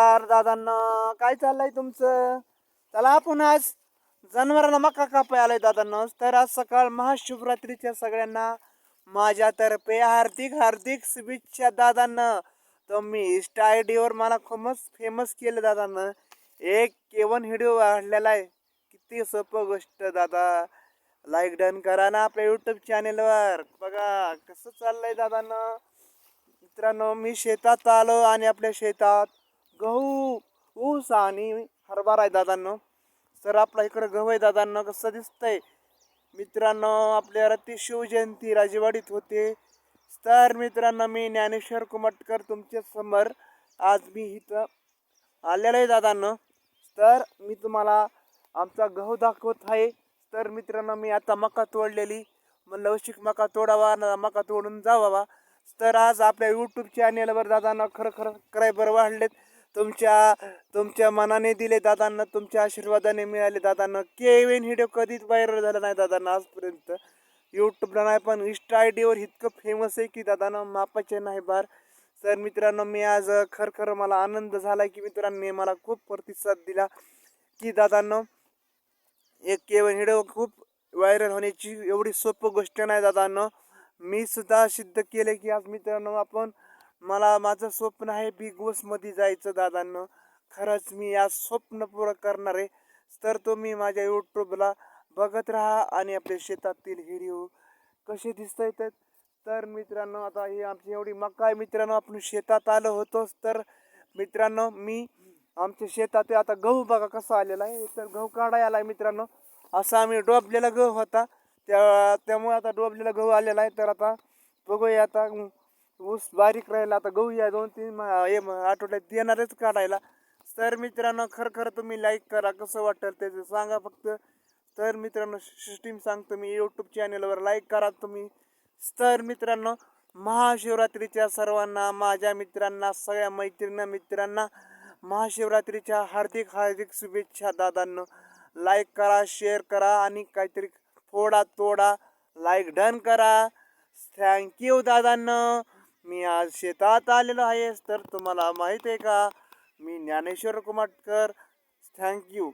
नमस्कार दादांना काय चाललंय तुमचं? चला आपण आज जनावरांना मका कापाय आलोय दादांना. तर आज सकाळ महाशिवरात्रीच्या सगळ्यांना माझ्यातर्फे हार्दिक हार्दिक शुभेच्छा दादांना. तर मी इन्स्टा आय डीवर मला खूपच फेमस केलं दादांना. एक केवन व्हिडिओ वाढलेला आहे. किती सोपं गोष्ट दादा. लाईक डन करा ना आपल्या यूट्यूब चॅनेलवर बघा कसं चाललंय दादांना. मित्रांनो मी शेतात आलो आणि आपल्या शेतात गहू ऊस आणि हरभरा आहे दादांनो. सर आपला इकडं गहू आहे दादांना कसं दिसतंय? मित्रांनो आपल्या रती शिवजयंती राजेवाडीत होते. तर मित्रांनो मी ज्ञानेश्वर कुमटकर तुमच्यासमोर. आज मी इथं आलेलो आहे दादांना. तर मी तुम्हाला आमचा गहू दाखवत आहे. तर मित्रांनो मी आता मका तोडलेली. म्हणलं लवशिक मका तोडावा ना मका तोडून जावा. तर आज आपल्या यूट्यूब चॅनेलवर दादांना खरं खरं सबस्क्रायबर वाढलेत. तुमच्या तुमच्या मनाने दिले दादांना तुमच्या आशीर्वादाने मिळाले दादांना. केविन व्हिडिओ कधीच व्हायरल झाला नाही दादांना आजपर्यंत. यूट्यूबला नाही पण इन्स्टा आय डीवर इतकं फेमस आहे की दादांना मापाचे नाही बार. तर मित्रांनो मी आज खर खरं मला आनंद झाला की मित्रांनी मला खूप प्रतिसाद दिला की दादांनो एक केवळ व्हिडिओ खूप व्हायरल होण्याची एवढी सोपं गोष्ट नाही दादांनो. मी सुद्धा सिद्ध केले की आज मित्रांनो आपण मला माझं स्वप्न आहे बिग बॉसमध्ये जायचं दादांना. खरंच मी या स्वप्न पूर्ण करणार आहे. तर तुम्ही माझ्या यूट्यूबला बघत राहा आणि आपल्या शेतातील व्हिडिओ कसे दिसत आहेत तर मित्रांनो आता ही आमची एवढी मका आहे मित्रांनो आपण शेतात आलो होतोच. तर मित्रांनो मी आमच्या शेतात आता गहू बघा कसा आलेला आहे. तर गहू काढायला आला आहे मित्रांनो. असा आम्ही डोबलेला गहू होता. त्या त्यामुळे आता डोबलेला गहू आलेला आहे. तर आता बघूया आता ऊस बारीक राहिला आता गहू या दोन तीन म- आठवड्यात येणारच काढायला. तर मित्रांनो खरं खरं तुम्ही लाईक करा कसं वाटेल त्याचं सांगा फक्त. तर मित्रांनो सिस्टीम सांगतो मी यूट्यूब चॅनलवर लाईक करा तुम्ही. तर मित्रांनो महाशिवरात्रीच्या सर्वांना माझ्या मित्रांना सगळ्या मैत्रिणी मित्रांना महाशिवरात्रीच्या हार्दिक हार्दिक शुभेच्छा दादांनो. लाईक करा शेअर करा आणि काहीतरी फोडा तोडा लाईक डन करा थँक्यू दादांनो. मी आज शेतात आलेलो आहेस तर तुम्हाला माहीत आहे का? मी ज्ञानेश्वर कुमाटकर. थँक्यू